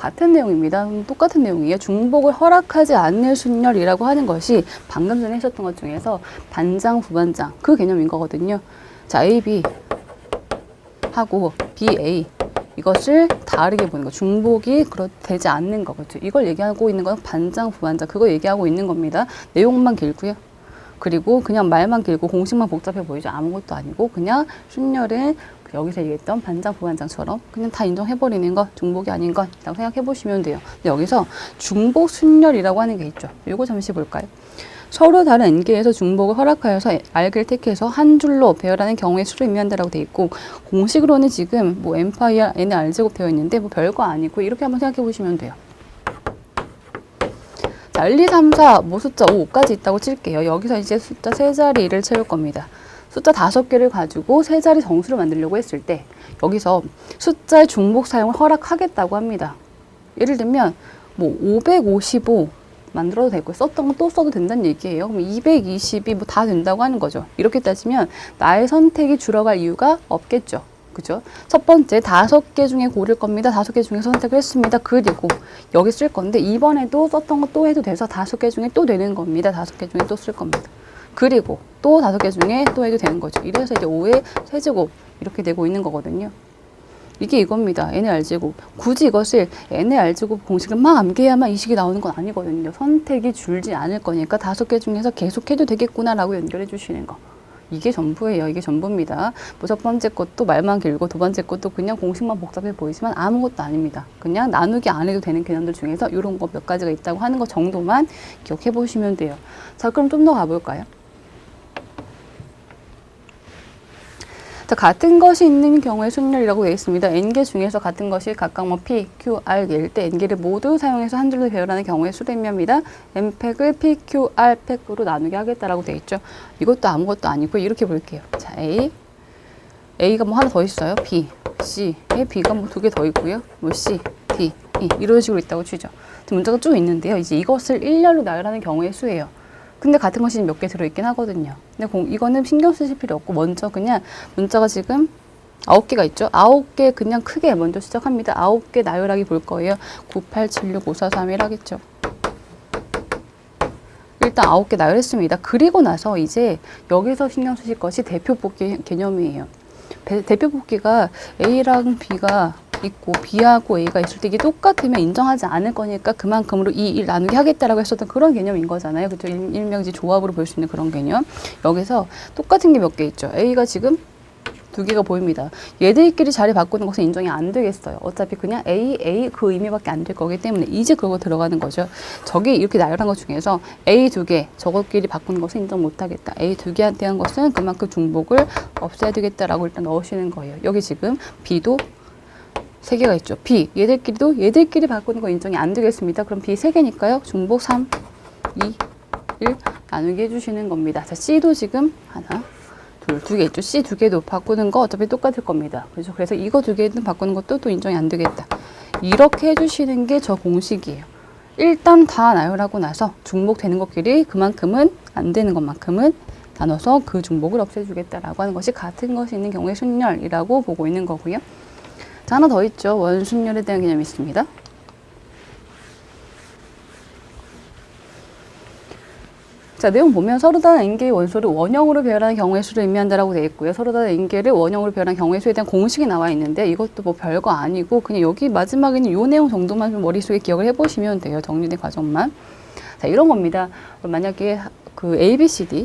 같은 내용입니다. 음, 똑같은 내용이에요. 중복을 허락하지 않는 순열이라고 하는 것이 방금 전에 했었던 것 중에서 반장, 부반장 그 개념인 거거든요. 자, A, B 하고 B, A 이것을 다르게 보는 거. 중복이 그렇 되지 않는 거거죠. 이걸 얘기하고 있는 건 반장, 부반장 그거 얘기하고 있는 겁니다. 내용만 길고요. 그리고 그냥 말만 길고 공식만 복잡해 보이죠. 아무것도 아니고 그냥 순열은 그 여기서 얘기했던 반장, 부반장처럼 그냥 다 인정해버리는 것, 중복이 아닌 것이라고 생각해 보시면 돼요. 근데 여기서 중복 순열이라고 하는 게 있죠. 이거 잠시 볼까요? 서로 다른 N개에서 중복을 허락하여서 R개를 택해서 한 줄로 배열하는 경우에 수를 의미한다라고 돼 있고 공식으로는 지금 뭐 N파이와 N의 R제곱 되어 있는데 뭐 별거 아니고 이렇게 한번 생각해 보시면 돼요. 자, 1, 2, 3, 4, 뭐 숫자 5까지 있다고 칠게요. 여기서 이제 숫자 세 자리를 채울 겁니다. 숫자 다섯 개를 가지고 세 자리 정수를 만들려고 했을 때 여기서 숫자의 중복 사용을 허락하겠다고 합니다. 예를 들면 뭐 555 만들어도 되고 썼던 건 또 써도 된다는 얘기예요. 그럼 220이 뭐 다 된다고 하는 거죠. 이렇게 따지면 나의 선택이 줄어갈 이유가 없겠죠. 그죠? 첫 번째 다섯 개 중에 고를 겁니다. 다섯 개 중에 선택을 했습니다. 그리고 여기 쓸 건데 이번에도 썼던 거 또 해도 돼서 다섯 개 중에 또 되는 겁니다. 다섯 개 중에 또 쓸 겁니다. 그리고 또 다섯 개 중에 또 해도 되는 거죠. 이래서 이제 5의 세제곱 이렇게 되고 있는 거거든요. 이게 이겁니다. n의 r제곱. 굳이 이것을 n의 r제곱 공식을 막 암기해야만 이 식이 나오는 건 아니거든요. 선택이 줄지 않을 거니까 다섯 개 중에서 계속 해도 되겠구나라고 연결해 주시는 거. 이게 전부예요. 이게 전부입니다. 뭐 첫 번째 것도 말만 길고 두 번째 것도 그냥 공식만 복잡해 보이지만 아무것도 아닙니다. 그냥 나누기 안 해도 되는 개념들 중에서 이런 거 몇 가지가 있다고 하는 거 정도만 기억해 보시면 돼요. 자, 그럼 좀 더 가볼까요? 자, 같은 것이 있는 경우에 순열이라고 되어 있습니다. n개 중에서 같은 것이 각각 뭐 p, q, r 개일 때 n개를 모두 사용해서 한 줄로 배열하는 경우에 수를 의미합니다. n팩을 p, q, r 팩으로 나누게 하겠다라고 되어 있죠. 이것도 아무것도 아니고 이렇게 볼게요. 자, a, a가 뭐 하나 더 있어요. b, c, 에 b가 뭐 두 개 더 있고요. 뭐 c, d, e 이런 식으로 있다고 치죠. 문자가 쭉 있는데요. 이제 이것을 일렬로 나열하는 경우의 수예요. 근데 같은 것이 몇 개 들어있긴 하거든요. 근데 공, 이거는 신경 쓰실 필요 없고 먼저 그냥 문자가 지금 아홉 개가 있죠. 아홉 개 그냥 크게 먼저 시작합니다. 아홉 개 나열하기 볼 거예요. 9, 8, 7, 6, 5, 4, 3, 1 하겠죠. 일단 아홉 개 나열했습니다. 그리고 나서 이제 여기서 신경 쓰실 것이 대표 뽑기 개념이에요. 배- 대표 뽑기가 A랑 B가 있고 B하고 A가 있을 때 이게 똑같으면 인정하지 않을 거니까 그만큼으로 이 일 나누기 하겠다라고 했었던 그런 개념인 거잖아요. 그죠? 일- 일명지 조합으로 볼 수 있는 그런 개념. 여기서 똑같은 게 몇 개 있죠. A가 지금 두 개가 보입니다. 얘들끼리 자리 바꾸는 것은 인정이 안 되겠어요. 어차피 그냥 A, A 그 의미밖에 안 될 거기 때문에 이제 그거 들어가는 거죠. 저기 이렇게 나열한 것 중에서 A 두 개, 저것끼리 바꾸는 것은 인정 못 하겠다. A 두 개한테 한 것은 그만큼 중복을 없애야 되겠다라고 일단 넣으시는 거예요. 여기 지금 B도 세 개가 있죠. B 얘들끼리도 얘들끼리 바꾸는 거 인정이 안 되겠습니다. 그럼 B 세 개니까요. 중복 3, 2, 1 나누기 해주시는 겁니다. 자, C도 지금 하나, 둘, 두 개 있죠. C 두 개도 바꾸는 거 어차피 똑같을 겁니다. 그렇죠. 그래서 이거 두 개는 바꾸는 것도 또 인정이 안 되겠다. 이렇게 해주시는 게 저 공식이에요. 일단 다 나열하고 나서 중복되는 것끼리 그만큼은 안 되는 것만큼은 나눠서 그 중복을 없애주겠다라고 하는 것이 같은 것이 있는 경우에 순열이라고 보고 있는 거고요. 자, 하나 더 있죠. 원순열에 대한 개념이 있습니다. 자, 내용 보면 서로 다른 n개의 원소를 원형으로 배열하는 경우의 수를 의미한다라고 되어 있고요. 서로 다른 n개를 원형으로 배열하는 경우의 수에 대한 공식이 나와 있는데 이것도 뭐 별거 아니고 그냥 여기 마지막에는 요 내용 정도만 좀 머릿속에 기억을 해보시면 돼요. 정리된 과정만. 자, 이런 겁니다. 만약에 그 A, B, C, D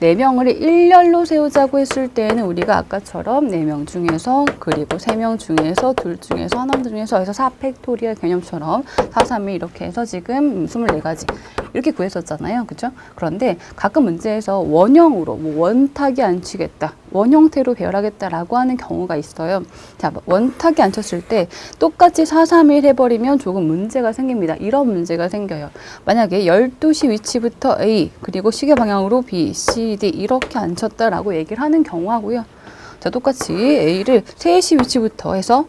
네 명을 일렬로 세우자고 했을 때는 우리가 아까처럼 네 명 중에서 그리고 세 명 중에서 둘 중에서 하나 중에서 해서 4팩토리얼 개념처럼 4, 3이 이렇게 해서 지금 24가지 이렇게 구했었잖아요. 그죠? 그런데 가끔 문제에서 원형으로 뭐 원탁이 안 치겠다. 원형태로 배열하겠다라고 하는 경우가 있어요. 자, 원탁이 안 쳤을 때 똑같이 4, 3, 1 해버리면 조금 문제가 생깁니다. 이런 문제가 생겨요. 만약에 12시 위치부터 A, 그리고 시계 방향으로 B, C, D 이렇게 안 쳤다라고 얘기를 하는 경우하고요. 자, 똑같이 A를 3시 위치부터 해서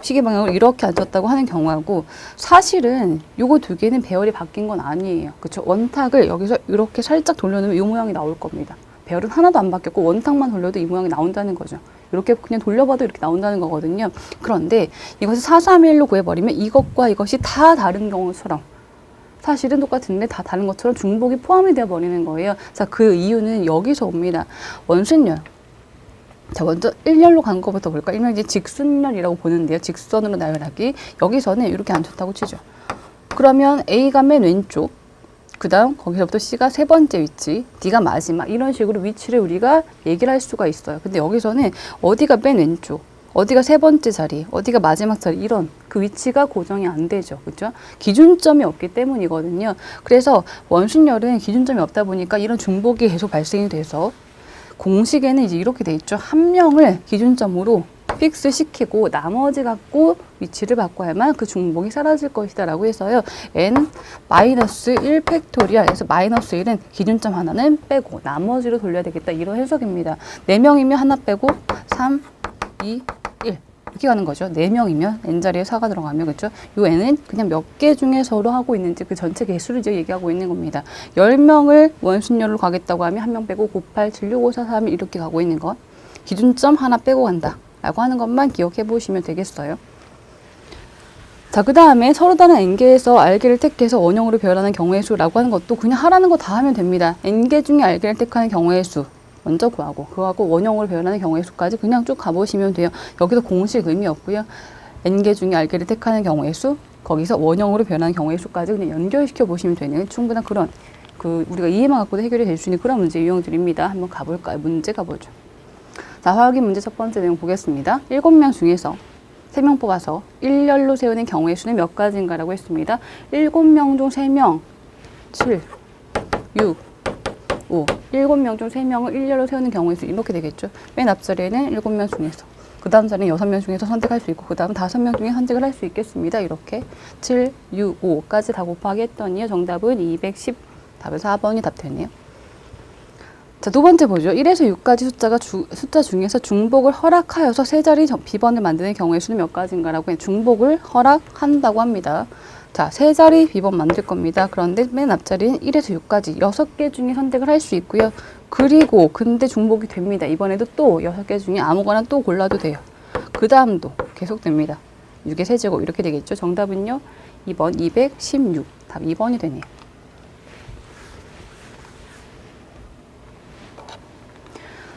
시계 방향으로 이렇게 앉았다고 하는 경우하고 사실은 요거 두 개는 배열이 바뀐 건 아니에요. 그렇죠? 원탁을 여기서 이렇게 살짝 돌려놓으면 이 모양이 나올 겁니다. 배열은 하나도 안 바뀌었고 원탁만 돌려도 이 모양이 나온다는 거죠. 이렇게 그냥 돌려봐도 이렇게 나온다는 거거든요. 그런데 이것을 4, 3, 1로 구해버리면 이것과 이것이 다 다른 경우처럼 사실은 똑같은데 다 다른 것처럼 중복이 포함이 되어 버리는 거예요. 자, 그 이유는 여기서 옵니다. 원순열. 자, 먼저 일렬로 간 것부터 볼까? 일명 이제 직순열이라고 보는데요. 직선으로 나열하기. 여기서는 이렇게 앉혔다고 치죠. 그러면 A가 맨 왼쪽, 그 다음 거기서부터 C가 세 번째 위치, D가 마지막 이런 식으로 위치를 우리가 얘기를 할 수가 있어요. 근데 여기서는 어디가 맨 왼쪽, 어디가 세 번째 자리, 어디가 마지막 자리 이런 그 위치가 고정이 안 되죠. 그렇죠? 기준점이 없기 때문이거든요. 그래서 원순열은 기준점이 없다 보니까 이런 중복이 계속 발생이 돼서 공식에는 이제 이렇게 돼 있죠. 한 명을 기준점으로 픽스 시키고 나머지 갖고 위치를 바꿔야만 그 중복이 사라질 것이다 라고 해서요. n 마이너스 1 팩토리얼 에서 마이너스 1은 기준점 하나는 빼고 나머지로 돌려야 되겠다 이런 해석입니다. 4명이면 하나 빼고 3, 2, 1 이렇게 가는 거죠. 4명이면 n자리에 4가 들어가면 그렇죠. 요 n은 그냥 몇 개 중에 서로 하고 있는지 그 전체 개수를 이제 얘기하고 있는 겁니다. 10명을 원순열로 가겠다고 하면 한 명 빼고 98, 76, 54, 3 이렇게 가고 있는 것. 기준점 하나 빼고 간다. 라고 하는 것만 기억해 보시면 되겠어요. 자, 그 다음에 서로 다른 n개에서 알개를 택해서 원형으로 배열하는 경우의 수라고 하는 것도 그냥 하라는 거 다 하면 됩니다. n개 중에 알개를 택하는 경우의 수 먼저 구하고 그거하고 원형으로 배열하는 경우의 수까지 그냥 쭉 가보시면 돼요. 여기서 공식 의미 없고요. n개 중에 알개를 택하는 경우의 수 거기서 원형으로 변하는 경우의 수까지 그냥 연결시켜 보시면 되는 충분한 그런 그 우리가 이해만 갖고도 해결이 될 수 있는 그런 문제 유형들입니다. 한번 가볼까요? 문제 가보죠. 자, 확인 문제 첫 번째 내용 보겠습니다. 일곱 명 중에서 세명 뽑아서 일렬로 세우는 경우의 수는 몇 가지인가라고 했습니다. 일곱 명중세 명, 7, 6, 5. 일곱 명중세 명을 일렬로 세우는 경우의 수 이렇게 되겠죠. 맨 앞자리에는 일곱 명 중에서 그 다음 자리는 여섯 명 중에서 선택할 수 있고 그 다음 다섯 명 중에 선택을 할 수 있겠습니다. 이렇게 7, 6, 5까지 다 곱하기 했더니 정답은 210 답은 4번이 답 되네요. 자, 두 번째 보죠. 1에서 6까지 숫자가 주, 숫자 중에서 중복을 허락하여서 세 자리 정- 비번을 만드는 경우의 수는 몇 가지인가라고 해 중복을 허락한다고 합니다. 자, 세 자리 비번 만들 겁니다. 그런데 맨 앞자리는 1에서 6까지 여섯 개 중에 선택을 할 수 있고요. 그리고 근데 중복이 됩니다. 이번에도 또 여섯 개 중에 아무거나 또 골라도 돼요. 그 다음도 계속 됩니다. 6의 세제곱 이렇게 되겠죠. 정답은요. 2번 216. 답 2번이 되네요.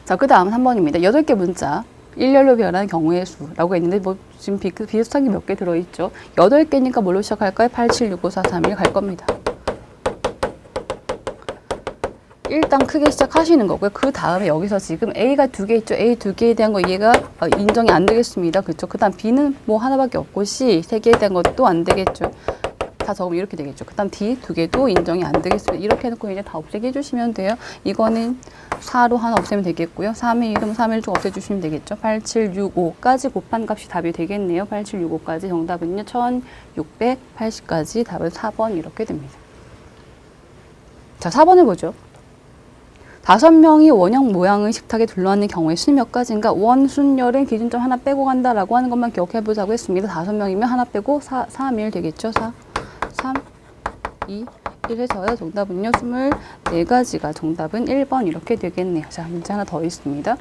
자, 그 다음 3번입니다. 여덟 개 문자. 일렬로 변하는 경우의 수라고 했는데 뭐 지금 비, 비슷한 게 몇 개 들어있죠. 여덟 개니까 뭘로 시작할까요? 8, 7, 6, 5, 4, 3, 1 갈 겁니다. 일단 크게 시작하시는 거고요. 그 다음에 여기서 지금 A가 두 개 있죠. A 두 개에 대한 거 이해가 어, 인정이 안 되겠습니다. 그렇죠. 그 다음 B는 뭐 하나밖에 없고 C 세 개에 대한 것도 안 되겠죠. 다 적으면 이렇게 되겠죠. 그 다음 D 두 개도 인정이 안 되겠습니다. 이렇게 해놓고 이제 다 없애게 해주시면 돼요. 이거는 4로 하나 없애면 되겠고요. 3의 1은 3을 좀 없애주시면 되겠죠. 8, 7, 6, 5까지 곱한 값이 답이 되겠네요. 8, 7, 6, 5까지 정답은요. 1680까지 답은 4번 이렇게 됩니다. 자, 4번을 보죠. 다섯 명이 원형 모양의 식탁에 둘러앉는 경우의 수는 몇 가지인가? 원순열은 기준점 하나 빼고 간다라고 하는 것만 기억해 보자고 했습니다. 다섯 명이면 하나 빼고 4, 3, 1 되겠죠? 4, 3, 2, 1 해서요. 정답은요. 24가지가 정답은 1번 이렇게 되겠네요. 자, 문제 하나 더 있습니다.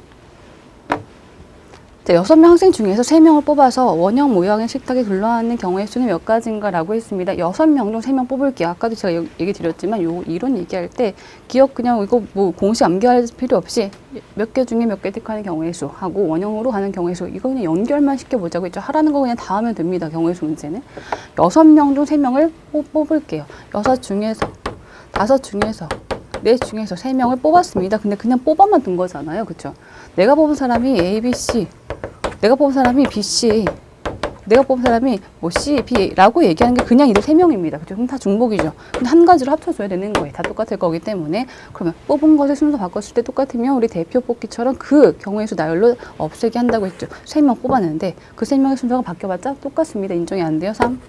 자, 여섯 명 학생 중에서 세 명을 뽑아서 원형 모양의 식탁에 둘러앉는 경우의 수는 몇 가지인가라고 했습니다. 여섯 명 중 세 명 뽑을게요. 아까도 제가 여- 얘기 드렸지만 요 이론 얘기할 때 기억 그냥 이거 뭐 공식 암기할 필요 없이 몇 개 중에 몇 개 택하는 경우의 수 하고 원형으로 가는 경우의 수 이거 그냥 연결만 시켜 보자고 했죠. 하라는 거 그냥 다 하면 됩니다. 경우의 수 문제는 여섯 명 중 세 명을 뽑- 뽑을게요. 여섯 중에서 다섯 중에서 넷 중에서 세 명을 뽑았습니다. 근데 그냥 뽑아만 둔 거잖아요. 그렇죠? 내가 뽑은 사람이 A, B, C 내가 뽑은 사람이 B, C, 내가 뽑은 사람이 뭐 C, B라고 얘기하는 게 그냥 이들 세 명입니다. 그죠? 그럼 다 중복이죠. 근데 한 가지로 합쳐줘야 되는 거예요. 다 똑같을 거기 때문에 그러면 뽑은 것의 순서 바꿨을 때 똑같으면 우리 대표 뽑기처럼 그 경우의 수 나열로 없애게 한다고 했죠. 세 명 뽑았는데 그 세 명의 순서가 바뀌어봤자 똑같습니다. 인정이 안 돼요. 3,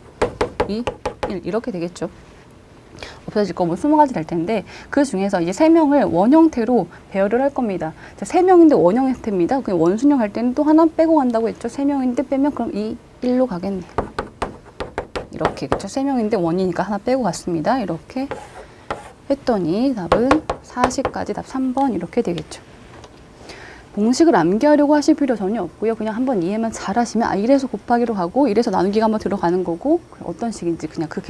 2, 1 이렇게 되겠죠. 없어질 거뭐 스무 가지 될 텐데 그 중에서 이제 세 명을 원 형태로 배열을 할 겁니다. 자, 세 명인데 원형 형태입니다. 그냥 원순형 할 때는 또 하나 빼고 간다고 했죠. 세 명인데 빼면 그럼 이 1로 가겠네요. 이렇게 그렇죠. 세 명인데 원이니까 하나 빼고 갔습니다. 이렇게 했더니 답은 40까지 답 3번 이렇게 되겠죠. 공식을 암기하려고 하실 필요 전혀 없고요. 그냥 한번 이해만 잘 하시면 아 이래서 곱하기로 가고 이래서 나누기가 한번 들어가는 거고 어떤 식인지 그냥 그